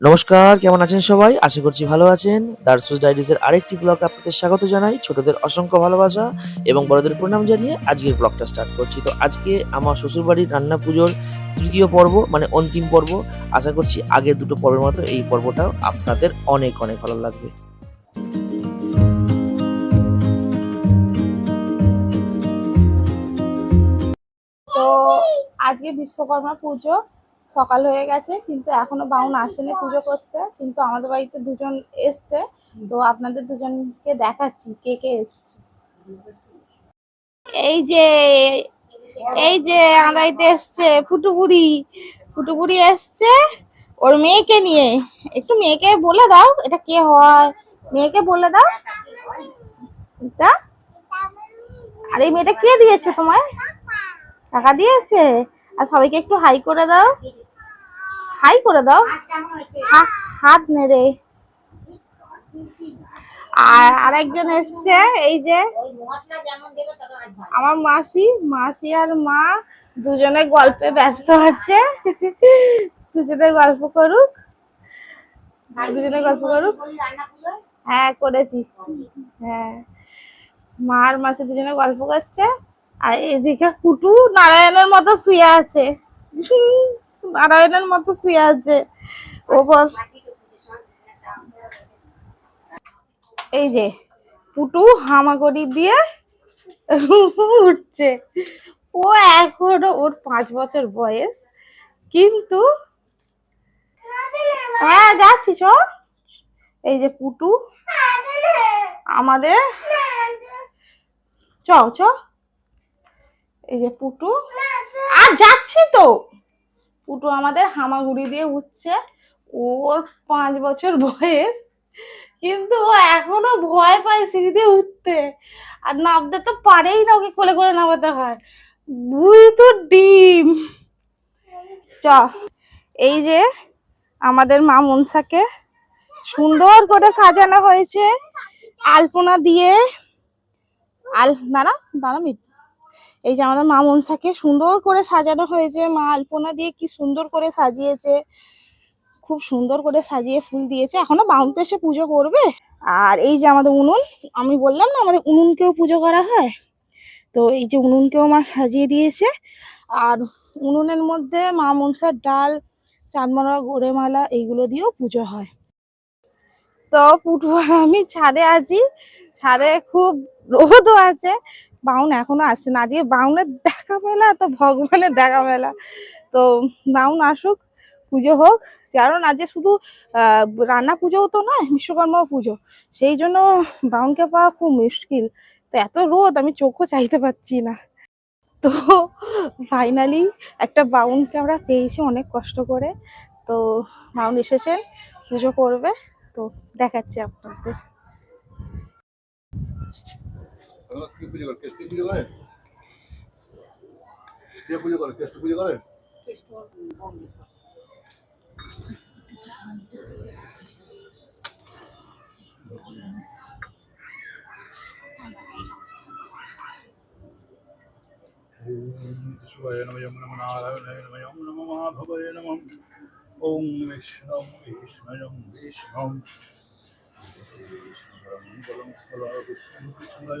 নমস্কার, কেমন আছেন সবাই? আশা করছি ভালো আছেন। দার্সুস ডায়েরিজের আরেকটি ব্লগ আপনাদের স্বাগত জানাই। ছোটদের অসংখ্য ভালোবাসা এবং বড়দের প্রণাম জানিয়ে আজকের ব্লগটা স্টার্ট করছি। তো আজকে আমার শ্বশুরবাড়ির রান্না পুজোর তৃতীয় পর্ব মানে অন্তিম পর্ব। আশা করছি আগের দুটো পর্বের মতো এই পর্বটাও আপনাদের অনেক অনেক ভালো লাগবে। তো আজকে বিশ্বকর্মা পুজো। সকাল হয়ে গেছে, কিন্তু এখনও বাউন আসেনি পুজো করতে, কিন্তু আমাদের বাড়িতে দুজন এসছে। তো আপনাদের দুজনকে দেখাচ্ছি কে কে এসছে। এই যে এই যে আমাদের বাড়িতে এসছে ফুটুপুরি ফুটুপুরি এসছে, ওর মেয়েকে নিয়ে। একটু মেয়েকে বলে দাও, এটা কে হয়? মেয়েকে বলে দাও। এটা? আর এই মেয়েটা কে দিয়েছে তোমায়? টাকা দিয়েছে? আর সবাইকে একটু হাই করে দাও। হাই করে দাও। হাত নেড়ে। আর আরেকজন এসছে, এই যে আমার মাসি মাসি আর মা দুজনে গল্পে ব্যস্ত আছে। দুজনে গল্প করুক। দুজনে গল্প করুক। হ্যাঁ করেছি। হ্যাঁ। মা আর মাসি দুজনে গল্প করছে। আর এদিকে কুটু নারায়ণের মতো শুয়ে আছে। নারায়ণের মতো শুয়ে আছে। ও বল। এই যে পুটু হামাগুড়ি দিয়ে উঠছে। ও এখনও ওর পাঁচ বছর বয়স, কিন্তু হ্যাঁ যাচ্ছি চ এই যে পুটু, আমাদের চ চ এই যে পুটু। আর যাচ্ছি তো। পুটু আমাদের হামাগুড়ি দিয়ে উঠছে। ওর পাঁচ বছর বয়স। কিন্তু ও এখনও ভয় পায় সিঁড়ি দিয়ে উঠতে। আর নামতে তো পারেই না ওকে কোলে করে নামাতে হয়। বুই তো ডিম। চ। এই যে আমাদের মা মনসাকে সুন্দর করে সাজানো হয়েছে। আলপনা দিয়ে। আল দাঁড়া দাঁড়া মিট। এই যে আমাদের মা মনসাকে সুন্দর করে সাজানো হয়েছে। মা আলপনা দিয়ে কি সুন্দর করে সাজিয়েছে। খুব সুন্দর করে সাজিয়ে ফুল দিয়েছে। এখনও বাউন তো এসে পুজো করবে। আর এই যে আমাদের উনুন, আমি বললাম না আমাদের উনুনকেও পুজো করা হয়? তো এই যে উনুনকেও মা সাজিয়ে দিয়েছে। আর উনুনের মধ্যে মা মনসার ডাল চাঁদমালা গোড়েমালা এইগুলো দিয়েও পুজো হয়। তো পুটু আর আমি ছাদে আছি। ছাদে খুব রোদও আছে। বাউন এখনও আসছে না। আজকে বাউনের দেখা মেলা, তো ভগবানের দেখা মেলা। তো বাউন আসুক, পুজো হোক। কারণ আজকে শুধু রান্না পুজোও তো নয় বিশ্বকর্মা পুজো। সেই জন্য বাউনকে পাওয়া খুব মুশকিল। তো এত রোদ, আমি চোখও চাইতে পারছি না। তো ফাইনালি একটা বাউনকে আমরা পেয়েছি অনেক কষ্ট করে। তো বাউন এসেছেন, পুজো করবে। তো দেখাচ্ছি আপনাদের। কি পুজো করে? কেষ্ট পুজো করে? কে পুজো করে? কেষ্ট পুজো করে? শিবায় নম যম নম নারায়ণায় নম যম নম। মাধবায় নম ওম Vishnu. Vishnu Vishnu. Mangalam স্থলা Vishnu কৃষ্ণয়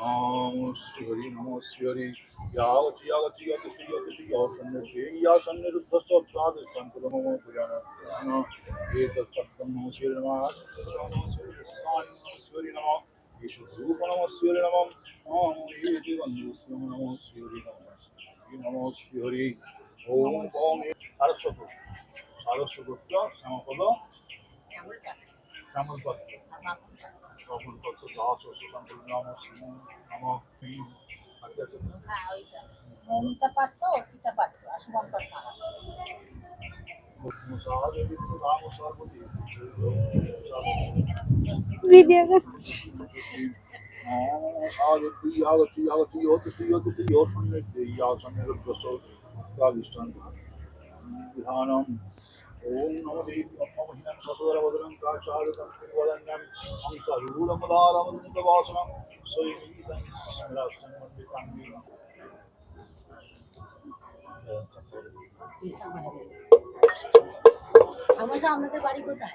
Om Sri Hari Namo Sri Hari Yagati Yagati Yagati Sri Yagati Yasanne Sri Yasanne Ruddha Sabdad Sankulam Mama Pujana Pujana Eta Sabdam Namo Sri Nama Namo Sri Hari Namo Yeshu Rupa Namo Sri Hari Namo Namo Yeti Vandhu Sri Namo Sri Hari Namo Namo Sri Hari Om Om Saraswati Saraswati Samapad Samalpatra শ্যামলপত্র Das Sushant নম শ্রী নম আচ্ছা মমিতা পাত্র অর্পিতা পাত্র আর শুভঙ্কর পাত্র video করছি সাগতি নমো দেবী মহিনাং সসদরবদনং কাচারুতং পিবদন্যং হংসারূঢ়মদারমদন্তবাসনং সৈমীতং সমরাসন মন্দিতাং সমস্যা আপনাদের বাড়ি কোথায়?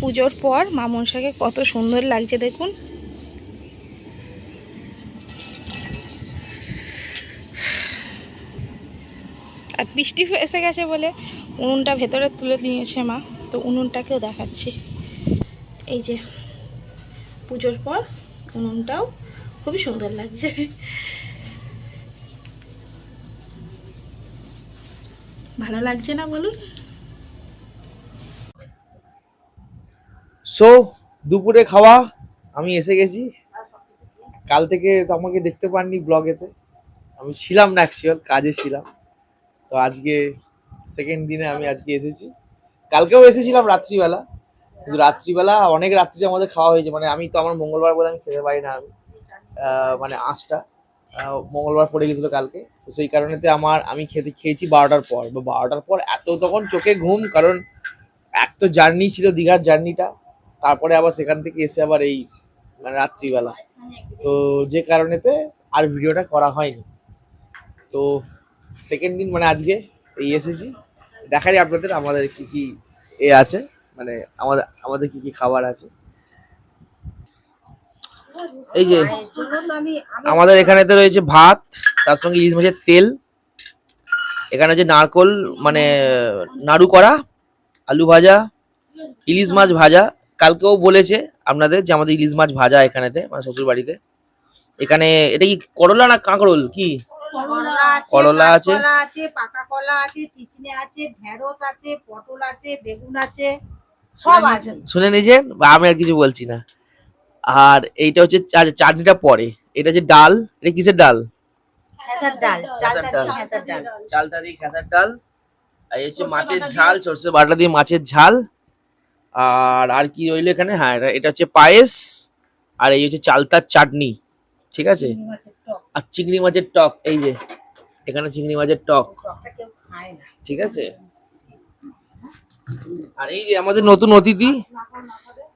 পুজোর পর মা মনসাকে কত সুন্দর লাগছে দেখুন। আর বৃষ্টি এসে গেছে বলে উনুনটা ভেতরে তুলে নিয়েছে মা, তো উনুনটাকেও দেখাচ্ছি। এই যে পুজোর পর উনুনটাও খুবই সুন্দর লাগছে। ভালো লাগছে না বলুন? সো দুপুরে খাওয়া, আমি এসে গেছি। কাল থেকে তো আমাকে দেখতে পাননি ব্লগেতে। আমি ছিলাম না অ্যাকচুয়াল কাজে ছিলাম। তো আজকে সেকেন্ড দিনে আমি আজকে এসেছি। কালকেও এসেছিলাম রাত্রিবেলা। কিন্তু রাত্রিবেলা, অনেক রাত্রি আমাদের খাওয়া হয়েছে। মানে আমি তো আমার মঙ্গলবার বলে আমি খেতে পারি না আমি। মানে আঁশটা মঙ্গলবার পড়ে গেছিল কালকে। তো সেই কারণেতে আমার, আমি খেতে খেয়েছি বারোটার পর। বা বারোটার পর এত তখন চোখে ঘুম, কারণ এক তো জার্নি ছিল, দীঘার জার্নিটা তারপরে আবার সেখান থেকে এসে আবার এই মানে রাত্রিবেলা। তো যে কারণেতে আর ভিডিওটা করা হয়নি। তো সেকেন্ড দিন মানে আজকে এই এসেছি। দেখাই আপনাদের আমাদের কি কি এ আছে মানে আমাদের আমাদের কি কি খাবার আছে। এই যে আমাদের এখানেতে রয়েছে ভাত, তার সঙ্গে ইলিশ মাছের তেল। এখানে যে নারকোল মানে নাড়ু করা, আলু ভাজা, ইলিশ মাছ ভাজা কালকেও বলেছে আপনাদের যে আমাদের ইলিশ মাছ ভাজা এখানেতে মানে শ্বশুর বাড়িতে এখানে এটা কি করলা না কাঁকরোল? কি? করলা আছে করলা আছে। পাকা কলা আছে চিচড়ে আছে ঢেঁড়স আছে পটল আছে বেগুন আছে সব আছে। শুনে নিয়েছেন? বা আমি আর কিছু বলছি না। আর এইটা হচ্ছে চাটনিটা পরে। এটা হচ্ছে ডাল। এটা কিসের ডাল? ডাল। চালটা ডাল। দিয়ে খেসার ডাল। চালটা দিয়ে খেসার ডাল। আর এই হচ্ছে মাছের ঝাল সর্ষে বাটা দিয়ে মাছের ঝাল। আর আর কি রইল এখানে? হ্যাঁ এটা- হচ্ছে পায়েস আর এই হচ্ছে চালতার চাটনি ঠিক আছে? আর চিংড়ি মাছের টক এই যে এখানে চিংড়ি মাছের টক। ঠিক আছে? আর এই যে আমাদের নতুন অতিথি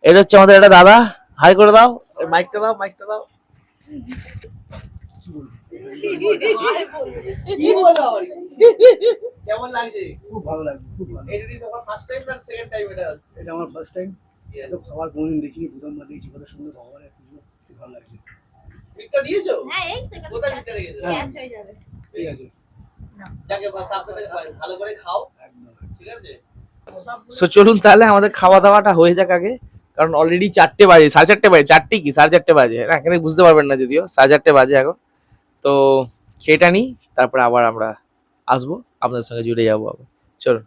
এটা হচ্ছে আমাদের একটা দাদা। হাই করে দাও মাইকটা দাও মাইকটা দাও। কেমন লাগছে? খুব ভালো লাগছে খুব ভালো এটা তোমার ফার্স্ট টাইম না সেকেন্ড টাইম এটা হচ্ছে? এটা আমার ফার্স্ট টাইম এত খাবার কোনোদিন দেখিনি প্রথমবার দেখছি কত সুন্দর ভগবানের পুজো খুব ভালো লাগছে। ভিক্টর দিয়েছ? হ্যাঁ এই তো কোথায় ভিক্টর রেখেছো যাবে। ঠিক আছে। যাকে বাস আপনাদের ভালো করে খাও। একদম। ঠিক আছে? সো চলুন তাহলে আমাদের খাওয়া দাওয়াটা হয়ে যাক আগে কারণ অলরেডি চারটে বাজে সাড়ে চারটে বাজে চারটে কি? সাড়ে চারটে বাজে। না এখানে বুঝতে পারবেন না যদিও সাড়ে চারটে বাজে এখন। তো খেটা নিই তারপরে আবার আমরা আসব। আপনাদের সঙ্গে জুড়ে যাব আবার। চলুন।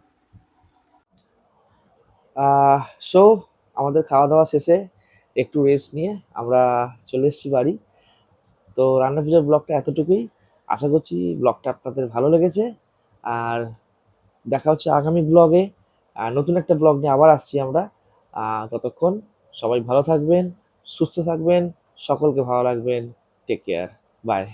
সো আমাদের খাওয়া দাওয়া শেষে একটু রেস্ট নিয়ে আমরা চলে এসেছি বাড়ি। তো রান্না পুজোর ব্লগটা এতটুকুই। আশা করছি ব্লগটা আপনাদের ভালো লেগেছে। আর দেখা হচ্ছে আগামী ব্লগে নতুন একটা ব্লগ নিয়ে আবার আসছি আমরা। ততক্ষণ সবাই ভালো থাকবেন, সুস্থ থাকবেন, সকলকে ভালো রাখবেন। Take care bye